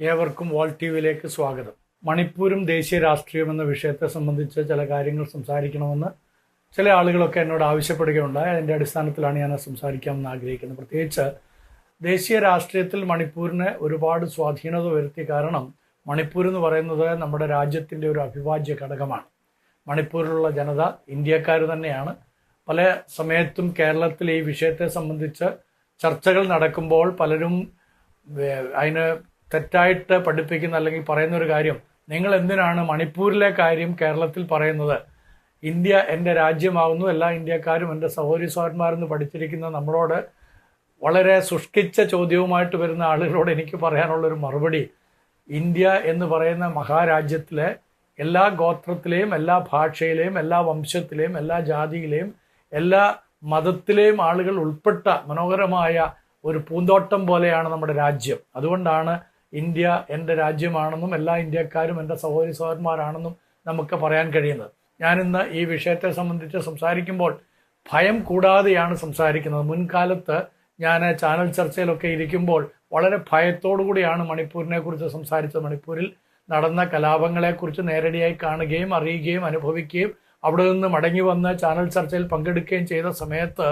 ഏവർക്കും വാൾ ടി വിയിലേക്ക് സ്വാഗതം. മണിപ്പൂരും ദേശീയ രാഷ്ട്രീയം എന്ന വിഷയത്തെ സംബന്ധിച്ച് ചില കാര്യങ്ങൾ സംസാരിക്കണമെന്ന് ചില ആളുകളൊക്കെ എന്നോട് ആവശ്യപ്പെടുകയുണ്ടായി. അതിന്റെ അടിസ്ഥാനത്തിലാണ് ഞാൻ സംസാരിക്കാമെന്ന് ആഗ്രഹിക്കുന്നത് പ്രത്യേകിച്ച് ദേശീയ രാഷ്ട്രീയത്തിൽ മണിപ്പൂരിന് ഒരുപാട് സ്വാധീനത വരുത്തിയ കാരണം മണിപ്പൂർ എന്ന് പറയുന്നത് നമ്മുടെ രാജ്യത്തിന്റെ ഒരു അവിഭാജ്യ ഘടകമാണ്. മണിപ്പൂരിലുള്ള ജനത ഇന്ത്യക്കാർ തന്നെയാണ്. പല സമയത്തും കേരളത്തിൽ ഈ വിഷയത്തെ സംബന്ധിച്ച് ചർച്ചകൾ നടക്കുമ്പോൾ പലരും അതിന് തെറ്റായിട്ട് പഠിപ്പിക്കുന്ന അല്ലെങ്കിൽ പറയുന്ന ഒരു കാര്യം നിങ്ങൾ എന്തിനാണ് മണിപ്പൂരിലെ കാര്യം കേരളത്തിൽ പറയുന്നത്? ഇന്ത്യ എന്റെ രാജ്യമാവുന്നു എല്ലാ ഇന്ത്യക്കാരും എന്റെ സഹോദരി സഹോദരന്മാരെന്ന് പഠിച്ചിരിക്കുന്ന നമ്മളോട് വളരെ ശുഷ്കിച്ച ചോദ്യവുമായിട്ട് വരുന്ന ആളുകളോട് എനിക്ക് പറയാനുള്ളൊരു മറുപടി. ഇന്ത്യ എന്ന് പറയുന്ന മഹാരാജ്യത്തിലെ എല്ലാ ഗോത്രത്തിലെയും എല്ലാ ഭാഷയിലെയും എല്ലാ വംശത്തിലെയും എല്ലാ ജാതിയിലെയും എല്ലാ മതത്തിലെയും ആളുകൾ ഉൾപ്പെട്ട മനോഹരമായ ഒരു പൂന്തോട്ടം പോലെയാണ് നമ്മുടെ രാജ്യം. അതുകൊണ്ടാണ് ഇന്ത്യ എന്റെ രാജ്യമാണെന്നും എല്ലാ ഇന്ത്യക്കാരും എന്റെ സഹോദരി സഹോദരന്മാരാണെന്നും നമുക്ക് പറയാൻ കഴിയുന്നത്. ഞാനിന്ന് ഈ വിഷയത്തെ സംബന്ധിച്ച് സംസാരിക്കുമ്പോൾ ഭയം കൂടാതെയാണ് സംസാരിക്കുന്നത്. മുൻകാലത്ത് ഞാൻ ചാനൽ ചർച്ചയിലൊക്കെ ഇരിക്കുമ്പോൾ വളരെ ഭയത്തോടു കൂടിയാണ് മണിപ്പൂരിനെ കുറിച്ച് സംസാരിച്ചത്. മണിപ്പൂരിൽ നടന്ന കലാപങ്ങളെക്കുറിച്ച് നേരടിയായി കാണുകയും അറിയുകയും അനുഭവിക്കുകയും അവിടെ നിന്ന് മടങ്ങി വന്ന് ചാനൽ ചർച്ചയിൽ പങ്കെടുക്കുകയും ചെയ്ത സമയത്ത്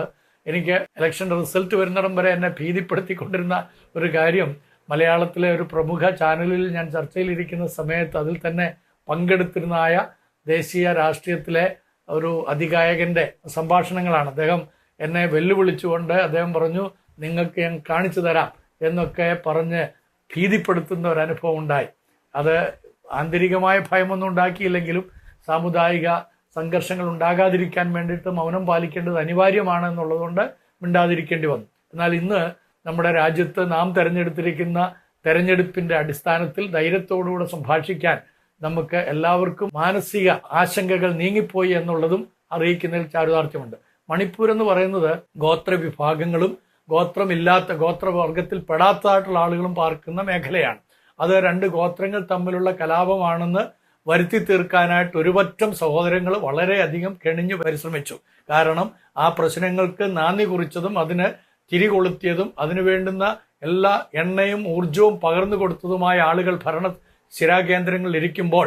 എനിക്ക് ഇലക്ഷൻ റിസൾട്ട് വരുന്നിടം വരെ എന്നെ ഭീതിപ്പെടുത്തിക്കൊണ്ടിരുന്ന ഒരു കാര്യം മലയാളത്തിലെ ഒരു പ്രമുഖ ചാനലിൽ ഞാൻ ചർച്ചയിലിരിക്കുന്ന സമയത്ത് അതിൽ തന്നെ പങ്കെടുത്തിരുന്നായ ദേശീയ രാഷ്ട്രീയത്തിലെ ഒരു അധികായകന്റെ സംഭാഷണങ്ങളാണ്. അദ്ദേഹം എന്നെ വെല്ലുവിളിച്ചുകൊണ്ട് അദ്ദേഹം പറഞ്ഞു നിങ്ങൾക്ക് ഞാൻ കാണിച്ചു തരാം എന്നൊക്കെ പറഞ്ഞ് ഭീതിപ്പെടുത്തുന്ന ഒരു അനുഭവം ഉണ്ടായി. അത് ആന്തരികമായ ഭയമൊന്നും ഉണ്ടാക്കിയില്ലെങ്കിലും സാമുദായിക സംഘർഷങ്ങൾ ഉണ്ടാകാതിരിക്കാൻ വേണ്ടിയിട്ട് മൗനം പാലിക്കേണ്ടത് അനിവാര്യമാണ് എന്നുള്ളതുകൊണ്ട് മിണ്ടാതിരിക്കേണ്ടി വന്നു. എന്നാൽ ഇന്ന് നമ്മുടെ രാജ്യത്ത് നാം തെരഞ്ഞെടുത്തിരിക്കുന്ന തെരഞ്ഞെടുപ്പിന്റെ അടിസ്ഥാനത്തിൽ ധൈര്യത്തോടുകൂടെ സംഭാഷിക്കാൻ നമുക്ക് എല്ലാവർക്കും മാനസിക ആശങ്കകൾ നീങ്ങിപ്പോയി എന്നുള്ളതും അറിയിക്കുന്നതിൽ ചാരുതാർത്ഥ്യമുണ്ട്. മണിപ്പൂർ എന്ന് പറയുന്നത് ഗോത്ര വിഭാഗങ്ങളും ഗോത്രമില്ലാത്ത ഗോത്രവർഗത്തിൽ പെടാത്തതായിട്ടുള്ള ആളുകളും പാർക്കുന്ന മേഖലയാണ്. അത് രണ്ട് ഗോത്രങ്ങൾ തമ്മിലുള്ള കലാപമാണെന്ന് വരുത്തി തീർക്കാനായിട്ട് ഒരുപറ്റം സഹോദരങ്ങൾ വളരെയധികം കെണിഞ്ഞു പരിശ്രമിച്ചു. കാരണം ആ പ്രശ്നങ്ങൾക്ക് നാന്ദി കുറിച്ചതും അതിന് തിരികൊളുത്തിയതും അതിനു വേണ്ടുന്ന എല്ലാ എണ്ണയും ഊർജവും പകർന്നു കൊടുത്തതുമായ ആളുകൾ ഭരണ സ്ഥിരാകേന്ദ്രങ്ങളിൽ ഇരിക്കുമ്പോൾ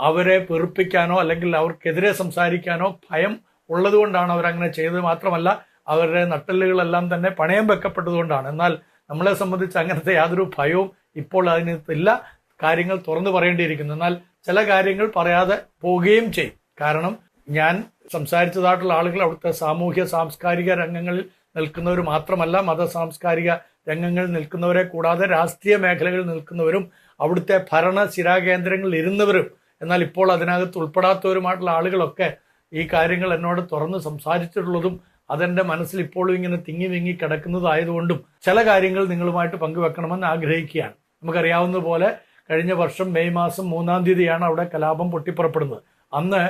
അവരെ പെറുപ്പിക്കാനോ അല്ലെങ്കിൽ അവർക്കെതിരെ സംസാരിക്കാനോ ഭയം ഉള്ളതുകൊണ്ടാണ് അവരങ്ങനെ ചെയ്തത്. മാത്രമല്ല അവരുടെ നട്ടലുകളെല്ലാം തന്നെ പണയം വെക്കപ്പെട്ടതുകൊണ്ടാണ്. എന്നാൽ നമ്മളെ സംബന്ധിച്ച് അങ്ങനത്തെ യാതൊരു ഭയവും ഇപ്പോൾ അതിനകത്തില്ല കാര്യങ്ങൾ തുറന്നു പറയേണ്ടിയിരിക്കുന്നു. എന്നാൽ ചില കാര്യങ്ങൾ പറയാതെ പോവുകയും ചെയ്യും. കാരണം ഞാൻ സംസാരിച്ചതായിട്ടുള്ള ആളുകൾ അവിടുത്തെ സാമൂഹ്യ സാംസ്കാരിക രംഗങ്ങളിൽ നിൽക്കുന്നവർ മാത്രമല്ല മത സാംസ്കാരിക രംഗങ്ങളിൽ നിൽക്കുന്നവരെ കൂടാതെ രാഷ്ട്രീയ മേഖലകളിൽ നിൽക്കുന്നവരും അവിടുത്തെ ഭരണ സ്ഥിരാകേന്ദ്രങ്ങളിൽ ഇരുന്നവരും എന്നാൽ ഇപ്പോൾ അതിനകത്ത് ഉൾപ്പെടാത്തവരുമായിട്ടുള്ള ആളുകളൊക്കെ ഈ കാര്യങ്ങൾ എന്നോട് തുറന്ന് സംസാരിച്ചിട്ടുള്ളതും അതെന്റെ മനസ്സിൽ ഇപ്പോഴും ഇങ്ങനെ തിങ്ങി വിങ്ങി കിടക്കുന്നതായതുകൊണ്ടും ചില കാര്യങ്ങൾ നിങ്ങളുമായിട്ട് പങ്കുവെക്കണമെന്ന് ആഗ്രഹിക്കുകയാണ്. നമുക്കറിയാവുന്ന പോലെ കഴിഞ്ഞ വർഷം മെയ് മാസം മൂന്നാം തീയതിയാണ് അവിടെ കലാപം പൊട്ടിപ്പുറപ്പെടുന്നത്. അന്ന്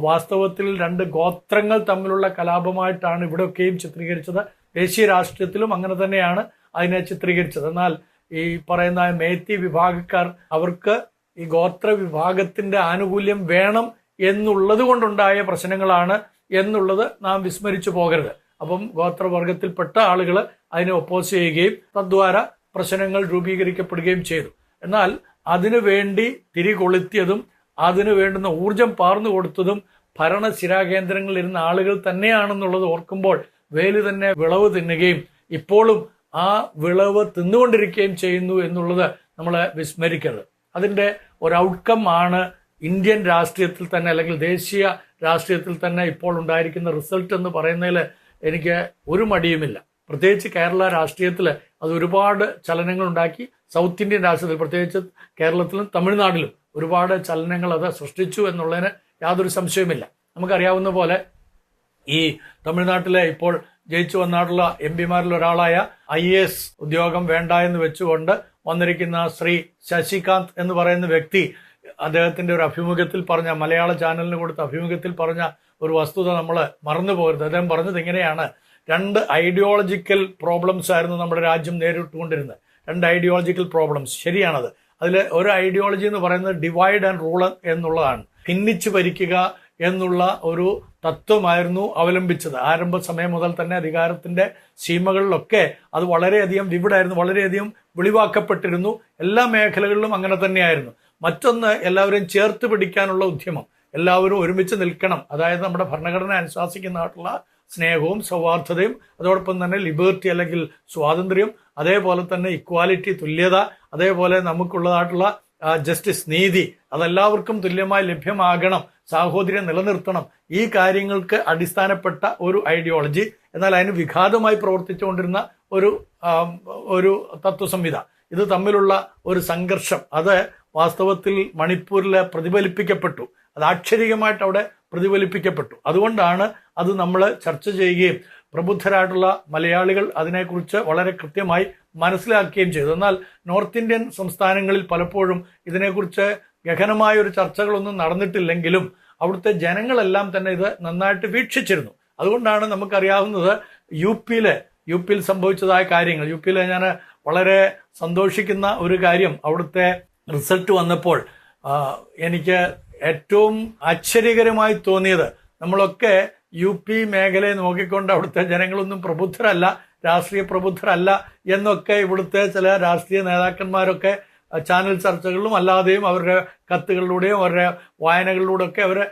വാസ്തവത്തിൽ രണ്ട് ഗോത്രങ്ങൾ തമ്മിലുള്ള കലാപമായിട്ടാണ് ഇവിടെയൊക്കെയും ചിത്രീകരിച്ചത്. ദേശീയ രാഷ്ട്രീയത്തിലും അങ്ങനെ തന്നെയാണ് അതിനെ ചിത്രീകരിച്ചത്. എന്നാൽ ഈ പറയുന്ന മേത്തി വിഭാഗക്കാർ അവർക്ക് ഈ ഗോത്ര വിഭാഗത്തിന്റെ ആനുകൂല്യം വേണം എന്നുള്ളത് കൊണ്ടുണ്ടായ പ്രശ്നങ്ങളാണ് എന്നുള്ളത് നാം വിസ്മരിച്ചു പോകരുത്. അപ്പം ഗോത്രവർഗത്തിൽപ്പെട്ട ആളുകൾ അതിനെ ഒപ്പോസ് ചെയ്യുകയും തദ്വാര പ്രശ്നങ്ങൾ രൂപീകരിക്കപ്പെടുകയും ചെയ്തു. എന്നാൽ അതിനു വേണ്ടി തിരികൊളുത്തിയതും അതിനു വേണ്ടുന്ന ഊർജം പാർന്നു കൊടുത്തതും ഭരണ സ്ഥിരാകേന്ദ്രങ്ങളിൽ ഇരുന്ന ആളുകൾ തന്നെയാണെന്നുള്ളത് ഓർക്കുമ്പോൾ വേലു തന്നെ വിളവ് തിന്നുകയും ഇപ്പോഴും ആ വിളവ് തിന്നുകൊണ്ടിരിക്കുകയും ചെയ്യുന്നു എന്നുള്ളത് നമ്മൾ വിസ്മരിക്കരുത്. അതിന്റെ ഒരു ഔട്ട്കം ആണ് ഇന്ത്യൻ രാഷ്ട്രീയത്തിൽ തന്നെ അല്ലെങ്കിൽ ദേശീയ രാഷ്ട്രീയത്തിൽ തന്നെ ഇപ്പോൾ ഉണ്ടായിരിക്കുന്ന റിസൾട്ട് എന്ന് പറയുന്നതിൽ എനിക്ക് ഒരു മടിയുമില്ല. പ്രത്യേകിച്ച് കേരള രാഷ്ട്രീയത്തിൽ അത് ഒരുപാട് ചലനങ്ങൾ ഉണ്ടാക്കി സൗത്ത് ഇന്ത്യൻ രാഷ്ട്രീയത്തിൽ പ്രത്യേകിച്ച് കേരളത്തിലും തമിഴ്നാട്ടിലും ഒരുപാട് ചലനങ്ങൾ അത് സൃഷ്ടിച്ചു എന്നുള്ളതിന് യാതൊരു സംശയവുമില്ല. നമുക്കറിയാവുന്ന പോലെ ഈ തമിഴ്നാട്ടിലെ ഇപ്പോൾ ജയിച്ചു വന്നിട്ടുള്ള എം പിമാരിൽ ഒരാളായ ഐ എ എസ് ഉദ്യോഗം വേണ്ട എന്ന് വെച്ചുകൊണ്ട് വന്നിരിക്കുന്ന ശ്രീ ശശികാന്ത് എന്ന് പറയുന്ന വ്യക്തി അദ്ദേഹത്തിന്റെ ഒരു അഭിമുഖത്തിൽ പറഞ്ഞ മലയാള ചാനലിന് കൊടുത്ത അഭിമുഖത്തിൽ പറഞ്ഞ ഒരു വസ്തുത നമ്മൾ മറന്നു പോകരുത്. അദ്ദേഹം പറഞ്ഞത് ഇങ്ങനെയാണ്. രണ്ട് ഐഡിയോളജിക്കൽ പ്രോബ്ലംസ് ആയിരുന്നു നമ്മുടെ രാജ്യം നേരിട്ടുകൊണ്ടിരുന്നത്. രണ്ട് ഐഡിയോളജിക്കൽ പ്രോബ്ലംസ്. ശരിയാണത്. അതിൽ ഒരു ഐഡിയോളജി എന്ന് പറയുന്നത് ഡിവൈഡ് ആൻഡ് റൂൾ എന്നുള്ളതാണ്. ഭിന്നിച്ചു ഭരിക്കുക എന്നുള്ള ഒരു തത്വമായിരുന്നു അവലംബിച്ചത്. ആരംഭ സമയം മുതൽ തന്നെ അധികാരത്തിന്റെ സീമകളിലൊക്കെ അത് വളരെയധികം വിവിടായിരുന്നു വളരെയധികം വിളിവാക്കപ്പെട്ടിരുന്നു. എല്ലാ മേഖലകളിലും അങ്ങനെ തന്നെയായിരുന്നു. മറ്റൊന്ന് എല്ലാവരെയും ചേർത്ത് പിടിക്കാനുള്ള ഉദ്യമം. എല്ലാവരും ഒരുമിച്ച് നിൽക്കണം. അതായത് നമ്മുടെ ഭരണഘടന അനുശാസിക്കുന്നതായിട്ടുള്ള സ്നേഹവും സൗഹാർദ്ദതയും അതോടൊപ്പം തന്നെ ലിബേർട്ടി അല്ലെങ്കിൽ സ്വാതന്ത്ര്യം അതേപോലെ തന്നെ ഇക്വാലിറ്റി തുല്യത അതേപോലെ നമുക്കുള്ളതായിട്ടുള്ള ജസ്റ്റിസ് നീതി അതെല്ലാവർക്കും തുല്യമായി ലഭ്യമാകണം സാഹോദര്യം നിലനിർത്തണം. ഈ കാര്യങ്ങൾക്ക് അടിസ്ഥാനപ്പെട്ട ഒരു ഐഡിയോളജി എന്നാൽ അതിന് വിഘാതമായി പ്രവർത്തിച്ചുകൊണ്ടിരുന്ന ഒരു ഒരു തത്വസംഹിത ഇത് തമ്മിലുള്ള ഒരു സംഘർഷം. അത് വാസ്തവത്തിൽ മണിപ്പൂരിൽ പ്രതിഫലിപ്പിക്കപ്പെട്ടു. അത് ആക്ഷരികമായിട്ട് അവിടെ പ്രതിഫലിപ്പിക്കപ്പെട്ടു. അതുകൊണ്ടാണ് അത് നമ്മൾ ചർച്ച ചെയ്യുകയും പ്രബുദ്ധരായിട്ടുള്ള മലയാളികൾ അതിനെക്കുറിച്ച് വളരെ കൃത്യമായി മനസ്സിലാക്കുകയും ചെയ്തു. എന്നാൽ നോർത്ത് ഇന്ത്യൻ സംസ്ഥാനങ്ങളിൽ പലപ്പോഴും ഇതിനെക്കുറിച്ച് ഗഹനമായ ഒരു ചർച്ചകളൊന്നും നടന്നിട്ടില്ലെങ്കിലും അവിടുത്തെ ജനങ്ങളെല്ലാം തന്നെ ഇത് നന്നായിട്ട് വീക്ഷിച്ചിരുന്നു. അതുകൊണ്ടാണ് നമുക്കറിയാവുന്നത് യു പിയിലെ യു പിയിൽ സംഭവിച്ചതായ കാര്യങ്ങൾ. യു പിയിലെ ഞാൻ വളരെ സന്തോഷിക്കുന്ന ഒരു കാര്യം അവിടുത്തെ റിസൾട്ട് വന്നപ്പോൾ എനിക്ക് ഏറ്റവും ആശ്ചര്യകരമായി തോന്നിയത് നമ്മളൊക്കെ യു പി മേഖലയെ നോക്കിക്കൊണ്ട് അവിടുത്തെ ജനങ്ങളൊന്നും പ്രബുദ്ധരല്ല രാഷ്ട്രീയ പ്രബുദ്ധരല്ല എന്നൊക്കെ ഇവിടുത്തെ ചില രാഷ്ട്രീയ നേതാക്കന്മാരൊക്കെ ചാനൽ ചർച്ചകളിലും അല്ലാതെയും അവരുടെ കത്തുകളിലൂടെയും അവരുടെ വായനകളിലൂടെയൊക്കെ അവരെ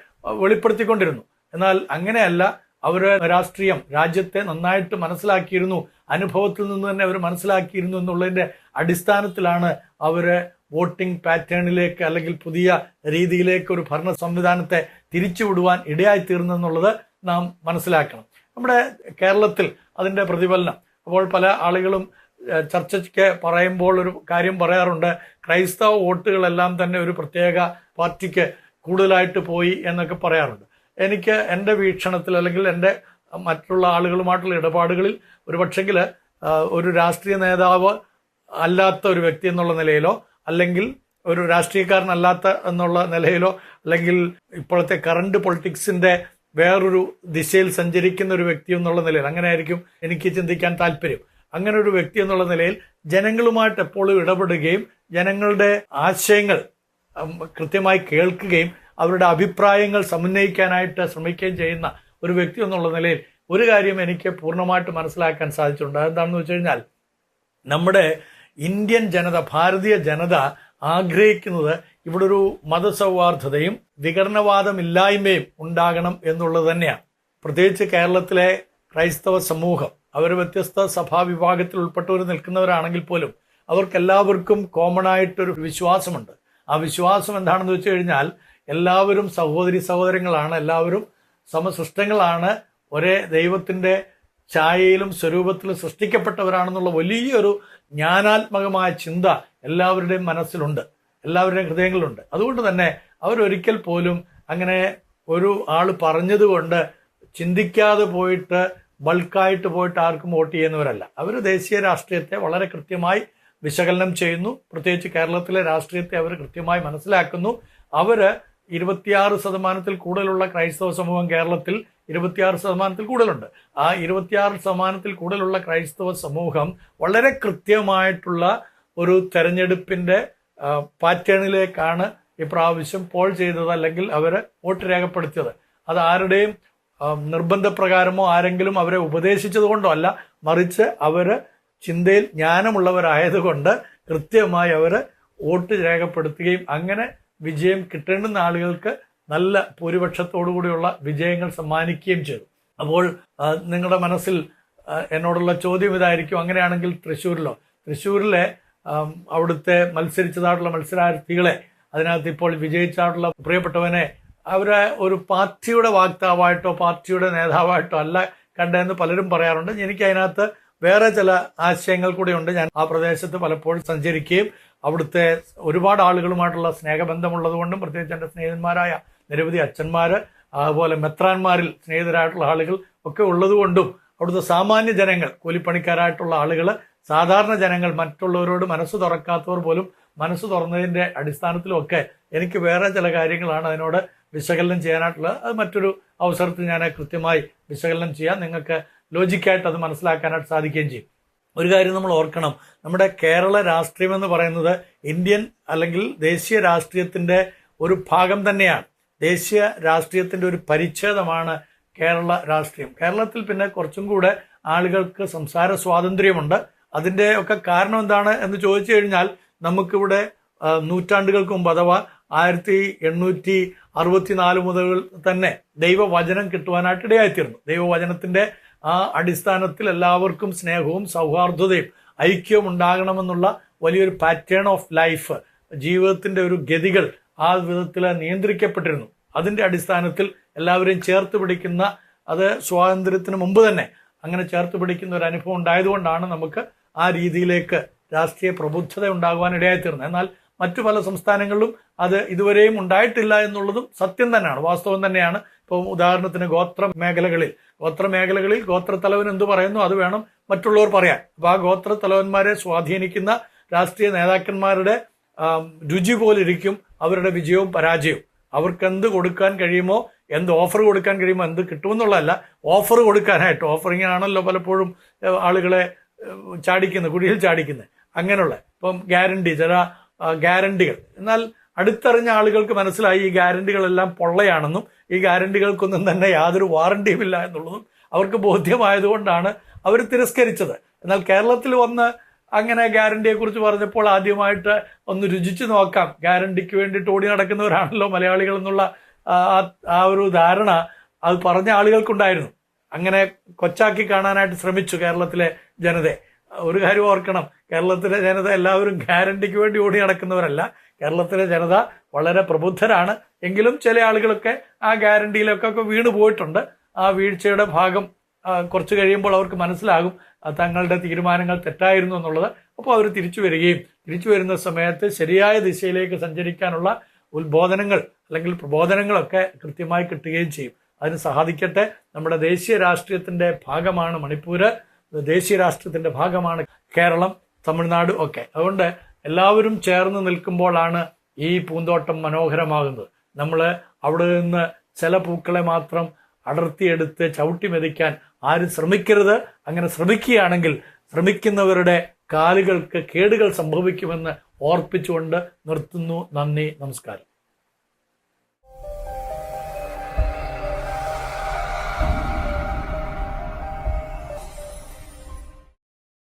വെളിപ്പെടുത്തിക്കൊണ്ടിരുന്നു. എന്നാൽ അങ്ങനെയല്ല അവരെ രാഷ്ട്രീയം രാജ്യത്തെ നന്നായിട്ട് മനസ്സിലാക്കിയിരുന്നു അനുഭവത്തിൽ നിന്ന് തന്നെ അവർ മനസ്സിലാക്കിയിരുന്നു എന്നുള്ളതിന്റെ അടിസ്ഥാനത്തിലാണ് അവരെ വോട്ടിംഗ് പാറ്റേണിലേക്ക് അല്ലെങ്കിൽ പുതിയ രീതിയിലേക്ക് ഒരു ഭരണ സംവിധാനത്തെ തിരിച്ചുവിടുവാൻ ഇടയായി തീർന്നെന്നുള്ളത് നാം മനസ്സിലാക്കണം. നമ്മുടെ കേരളത്തിൽ അതിന്റെ പ്രതിഫലനം. അപ്പോൾ പല ആളുകളും ചർച്ചയ്ക്ക് പറയുമ്പോൾ ഒരു കാര്യം പറയാറുണ്ട് ക്രൈസ്തവ വോട്ടുകളെല്ലാം തന്നെ ഒരു പ്രത്യേക പാർട്ടിക്ക് കൂടുതലായിട്ട് പോയി എന്നൊക്കെ പറയാറുണ്ട്. എനിക്ക് എന്റെ വീക്ഷണത്തിൽ അല്ലെങ്കിൽ എന്റെ മറ്റുള്ള ആളുകളുമായിട്ടുള്ള ഇടപാടുകളിൽ ഒരു പക്ഷെങ്കിൽ ഒരു രാഷ്ട്രീയ നേതാവ് അല്ലാത്ത ഒരു വ്യക്തി എന്നുള്ള നിലയിലോ അല്ലെങ്കിൽ ഒരു രാഷ്ട്രീയക്കാരനല്ലാത്ത എന്നുള്ള നിലയിലോ അല്ലെങ്കിൽ ഇപ്പോഴത്തെ കറണ്ട് പൊളിറ്റിക്സിന്റെ വേറൊരു ദിശയിൽ സഞ്ചരിക്കുന്ന ഒരു വ്യക്തി എന്നുള്ള നിലയിൽ അങ്ങനെ ആയിരിക്കും എനിക്ക് ചിന്തിക്കാൻ താല്പര്യം. അങ്ങനെ ഒരു വ്യക്തി എന്നുള്ള നിലയിൽ ജനങ്ങളുമായിട്ട് എപ്പോഴും ഇടപെടുകയും ജനങ്ങളുടെ ആശയങ്ങൾ കൃത്യമായി കേൾക്കുകയും അവരുടെ അഭിപ്രായങ്ങൾ സമന്വയിക്കാനായിട്ട് ശ്രമിക്കുകയും ചെയ്യുന്ന ഒരു വ്യക്തി എന്നുള്ള നിലയിൽ ഒരു കാര്യം എനിക്ക് പൂർണമായിട്ട് മനസ്സിലാക്കാൻ സാധിച്ചിട്ടുണ്ട്. അതെന്താണെന്ന് വെച്ച് കഴിഞ്ഞാൽ നമ്മുടെ ഇന്ത്യൻ ജനത ഭാരതീയ ജനത ആഗ്രഹിക്കുന്നത് ഇവിടെ ഒരു മതസൗഹാർദ്ദതയും വികരണവാദമില്ലായ്മയും ഉണ്ടാകണം എന്നുള്ളത് തന്നെയാണ്. പ്രത്യേകിച്ച് കേരളത്തിലെ ക്രൈസ്തവ സമൂഹം അവർ വ്യത്യസ്ത സഭാവിഭാഗത്തിൽ ഉൾപ്പെട്ടവർ നിൽക്കുന്നവരാണെങ്കിൽ പോലും അവർക്കെല്ലാവർക്കും കോമൺ ആയിട്ടൊരു വിശ്വാസമുണ്ട്. ആ വിശ്വാസം എന്താണെന്ന് വെച്ച് കഴിഞ്ഞാൽ എല്ലാവരും സഹോദരി സഹോദരങ്ങളാണ് എല്ലാവരും സമസൃഷ്ടങ്ങളാണ് ഒരേ ദൈവത്തിന്റെ ഛായയിലും സ്വരൂപത്തിലും സൃഷ്ടിക്കപ്പെട്ടവരാണെന്നുള്ള വലിയൊരു ജ്ഞാനാത്മകമായ ചിന്ത എല്ലാവരുടെയും മനസ്സിലുണ്ട്. എല്ലാവരുടെയും ഹൃദയങ്ങളുണ്ട്. അതുകൊണ്ട് തന്നെ അവരൊരിക്കൽ പോലും അങ്ങനെ ഒരു ആൾ പറഞ്ഞതുകൊണ്ട് ചിന്തിക്കാതെ പോയിട്ട് ബൾക്കായിട്ട് പോയിട്ട് ആർക്കും വോട്ട് ചെയ്യുന്നവരല്ല. അവർ ദേശീയ രാഷ്ട്രീയത്തെ വളരെ കൃത്യമായി വിശകലനം ചെയ്യുന്നു. പ്രത്യേകിച്ച് കേരളത്തിലെ രാഷ്ട്രീയത്തെ അവർ കൃത്യമായി മനസ്സിലാക്കുന്നു. അവർ ഇരുപത്തിയാറ് ശതമാനത്തിൽ കൂടുതലുള്ള ക്രൈസ്തവ സമൂഹം കേരളത്തിൽ ഇരുപത്തിയാറ് ശതമാനത്തിൽ കൂടുതലുണ്ട്. ആ ഇരുപത്തിയാറ് ശതമാനത്തിൽ കൂടുതലുള്ള ക്രൈസ്തവ സമൂഹം വളരെ കൃത്യമായിട്ടുള്ള ഒരു തെരഞ്ഞെടുപ്പിന്റെ പാറ്റേണിലേക്കാണ് ഇപ്രാവശ്യം പോൾ ചെയ്തത് അല്ലെങ്കിൽ അവർ വോട്ട് രേഖപ്പെടുത്തിയത്. അത് ആരുടെയും നിർബന്ധപ്രകാരമോ ആരെങ്കിലും അവരെ ഉപദേശിച്ചത് കൊണ്ടോ അല്ല മറിച്ച് അവർ ചിന്തയിൽ ജ്ഞാനമുള്ളവരായതുകൊണ്ട് കൃത്യമായി അവർ വോട്ട് രേഖപ്പെടുത്തുകയും അങ്ങനെ വിജയം കിട്ടേണ്ടുന്ന ആളുകൾക്ക് നല്ല ഭൂരിപക്ഷത്തോടുകൂടിയുള്ള വിജയങ്ങൾ സമ്മാനിക്കുകയും ചെയ്തു. അപ്പോൾ നിങ്ങളുടെ മനസ്സിൽ എന്നോടുള്ള ചോദ്യം ഇതായിരിക്കും. അങ്ങനെയാണെങ്കിൽ തൃശ്ശൂരിലോ? തൃശ്ശൂരിലെ അവിടുത്തെ മത്സരിച്ചതായിട്ടുള്ള മത്സരാർത്ഥികളെ അതിനകത്ത് ഇപ്പോൾ വിജയിച്ചായിട്ടുള്ള പ്രിയപ്പെട്ടവനെ അവരെ ഒരു പാർട്ടിയുടെ വാക്താവായിട്ടോ പാർട്ടിയുടെ നേതാവായിട്ടോ അല്ല കണ്ടതെന്ന് പലരും പറയാറുണ്ട്. എനിക്ക് അതിനകത്ത് വേറെ ചില ആശയങ്ങൾ കൂടെയുണ്ട് ഞാൻ ആ പ്രദേശത്ത് പലപ്പോഴും സഞ്ചരിക്കുകയും അവിടുത്തെ ഒരുപാട് ആളുകളുമായിട്ടുള്ള സ്നേഹബന്ധമുള്ളത് കൊണ്ടും പ്രത്യേകിച്ച് എന്റെ സ്നേഹിതന്മാരായ നിരവധി അച്ഛന്മാർ അതുപോലെ മെത്രാന്മാരിൽ സ്നേഹിതരായിട്ടുള്ള ആളുകൾ ഒക്കെ ഉള്ളതുകൊണ്ടും അവിടുത്തെ സാമാന്യ ജനങ്ങൾ കൂലിപ്പണിക്കാരായിട്ടുള്ള ആളുകൾ സാധാരണ ജനങ്ങൾ മറ്റുള്ളവരോട് മനസ്സ് തുറക്കാത്തവർ പോലും മനസ്സ് തുറന്നതിന്റെ അടിസ്ഥാനത്തിലൊക്കെ എനിക്ക് വേറെ ചില കാര്യങ്ങളാണ് അതിനോട് വിശകലനം ചെയ്യാനായിട്ടുള്ളത്. അത് മറ്റൊരു അവസരത്തിൽ ഞാൻ കൃത്യമായി വിശകലനം ചെയ്യാം. നിങ്ങൾക്ക് ലോജിക്കായിട്ട് അത് മനസ്സിലാക്കാനായിട്ട് സാധിക്കുകയും ചെയ്യും. ഒരു കാര്യം നമ്മൾ ഓർക്കണം. നമ്മുടെ കേരള രാഷ്ട്രീയം എന്ന് പറയുന്നത് ഇന്ത്യൻ അല്ലെങ്കിൽ ദേശീയ രാഷ്ട്രീയത്തിന്റെ ഒരു ഭാഗം തന്നെയാണ്. ദേശീയ രാഷ്ട്രീയത്തിന്റെ ഒരു പരിച്ഛേദമാണ് കേരള രാഷ്ട്രീയം. കേരളത്തിൽ പിന്നെ കുറച്ചും കൂടെ ആളുകൾക്ക് സംസാര സ്വാതന്ത്ര്യമുണ്ട്. അതിന്റെ ഒക്കെ കാരണം എന്താണ് എന്ന് ചോദിച്ചു കഴിഞ്ഞാൽ നമുക്കിവിടെ നൂറ്റാണ്ടുകൾക്ക് മുമ്പ് അഥവാ ആയിരത്തി എണ്ണൂറ്റി അറുപത്തിനാല് മുതൽ തന്നെ ദൈവവചനം കിട്ടുവാനായിട്ട് ഇടയായിത്തീർന്നു. ദൈവവചനത്തിന്റെ ആ അടിസ്ഥാനത്തിൽ എല്ലാവർക്കും സ്നേഹവും സൗഹാർദ്ദതയും ഐക്യവും ഉണ്ടാകണമെന്നുള്ള വലിയൊരു പാറ്റേൺ ഓഫ് ലൈഫ് ജീവിതത്തിന്റെ ഒരു ഗതികൾ ആ വിധത്തിൽ നിയന്ത്രിക്കപ്പെട്ടിരുന്നു. അതിന്റെ അടിസ്ഥാനത്തിൽ എല്ലാവരെയും ചേർത്ത് പിടിക്കുന്ന അത് സ്വാതന്ത്ര്യത്തിന് മുമ്പ് തന്നെ അങ്ങനെ ചേർത്ത് പിടിക്കുന്ന ഒരു അനുഭവം ഉണ്ടായതുകൊണ്ടാണ് നമുക്ക് ആ രീതിയിലേക്ക് രാഷ്ട്രീയ പ്രബുദ്ധത ഉണ്ടാകുവാൻ തീർന്നു. എന്നാൽ മറ്റു പല സംസ്ഥാനങ്ങളിലും അത് ഇതുവരെയും ഉണ്ടായിട്ടില്ല എന്നുള്ളതും സത്യം തന്നെയാണ് വാസ്തവം തന്നെയാണ്. ഇപ്പോൾ ഉദാഹരണത്തിന് ഗോത്ര മേഖലകളിൽ ഗോത്ര മേഖലകളിൽ ഗോത്രത്തലവൻ എന്ത് പറയുന്നു അത് വേണം മറ്റുള്ളവർ പറയാൻ. അപ്പോൾ ആ ഗോത്രത്തലവന്മാരെ സ്വാധീനിക്കുന്ന രാഷ്ട്രീയ നേതാക്കന്മാരുടെ രുചി പോലിരിക്കും അവരുടെ വിജയവും പരാജയവും. അവർക്ക് എന്ത് കൊടുക്കാൻ കഴിയുമോ എന്ത് ഓഫർ കൊടുക്കാൻ കഴിയുമോ എന്ത് കിട്ടുമെന്നുള്ളതല്ല ഓഫർ കൊടുക്കാനായിട്ട്. ഓഫറിങ്ങിനാണല്ലോ പലപ്പോഴും ആളുകളെ ചാടിക്കുന്നത് കുഴിയിൽ ചാടിക്കുന്നത് അങ്ങനെയുള്ള. ഇപ്പം ഗ്യാരണ്ടി ചില ഗ്യാരണ്ടികൾ. എന്നാൽ അടുത്തറിഞ്ഞ ആളുകൾക്ക് മനസ്സിലായി ഈ ഗ്യാരണ്ടികളെല്ലാം പൊള്ളയാണെന്നും ഈ ഗ്യാരണ്ടികൾക്കൊന്നും തന്നെ യാതൊരു വാറണ്ടിയും ഇല്ല എന്നുള്ളതും അവർക്ക് ബോധ്യമായതുകൊണ്ടാണ് അവർ തിരസ്കരിച്ചത്. എന്നാൽ കേരളത്തിൽ വന്ന് അങ്ങനെ ഗ്യാരണ്ടിയെ കുറിച്ച് പറഞ്ഞപ്പോൾ ആദ്യമായിട്ട് ഒന്ന് രുചിച്ചു നോക്കാം. ഗ്യാരണ്ടിക്ക് വേണ്ടിയിട്ട് ഓടി നടക്കുന്നവരാണല്ലോ മലയാളികൾ എന്നുള്ള ആ ഒരു ധാരണ അത് പറഞ്ഞ ആളുകൾക്കുണ്ടായിരുന്നു. അങ്ങനെ കൊച്ചാക്കി കാണാനായിട്ട് ശ്രമിച്ചു കേരളത്തിലെ ജനതയെ ഒരു കാര്യം ഓർക്കണം. കേരളത്തിലെ ജനത എല്ലാവരും ഗ്യാരണ്ടിക്ക് വേണ്ടി ഓടി നടക്കുന്നവരല്ല. കേരളത്തിലെ ജനത വളരെ പ്രബുദ്ധരാണ്. എങ്കിലും ചില ആളുകളൊക്കെ ആ ഗ്യാരണ്ടിയിലൊക്കെ വീണ് പോയിട്ടുണ്ട്. ആ വീഴ്ചയുടെ ഭാഗം കുറച്ച് കഴിയുമ്പോൾ അവർക്ക് മനസ്സിലാകും. തങ്ങളുടെ തീരുമാനങ്ങൾ തെറ്റായിരുന്നു എന്നുള്ളത്. അപ്പോൾ അവർ തിരിച്ചു വരികയും തിരിച്ചു വരുന്ന സമയത്ത് ശരിയായ ദിശയിലേക്ക് സഞ്ചരിക്കാനുള്ള ഉത്ബോധനങ്ങൾ അല്ലെങ്കിൽ പ്രബോധനങ്ങളൊക്കെ കൃത്യമായി കിട്ടുകയും ചെയ്യും. അതിന് സാധിക്കട്ടെ. നമ്മുടെ ദേശീയ രാഷ്ട്രീയത്തിന്റെ ഭാഗമാണ് മണിപ്പൂര്. ദേശീയ രാഷ്ട്രത്തിന്റെ ഭാഗമാണ് കേരളം തമിഴ്നാട് ഒക്കെ. അതുകൊണ്ട് എല്ലാവരും ചേർന്ന് നിൽക്കുമ്പോഴാണ് ഈ പൂന്തോട്ടം മനോഹരമാകുന്നത്. നമ്മൾ അവിടെ നിന്ന് ചില പൂക്കളെ മാത്രം അടർത്തിയെടുത്ത് ചവിട്ടി മെതിക്കാൻ ആരും ശ്രമിക്കരുത്. അങ്ങനെ ശ്രമിക്കുകയാണെങ്കിൽ ശ്രമിക്കുന്നവരുടെ കാലുകൾക്ക് കേടുകൾ സംഭവിക്കുമെന്ന് ഓർപ്പിച്ചുകൊണ്ട് നിർത്തുന്നു. നന്ദി നമസ്കാരം.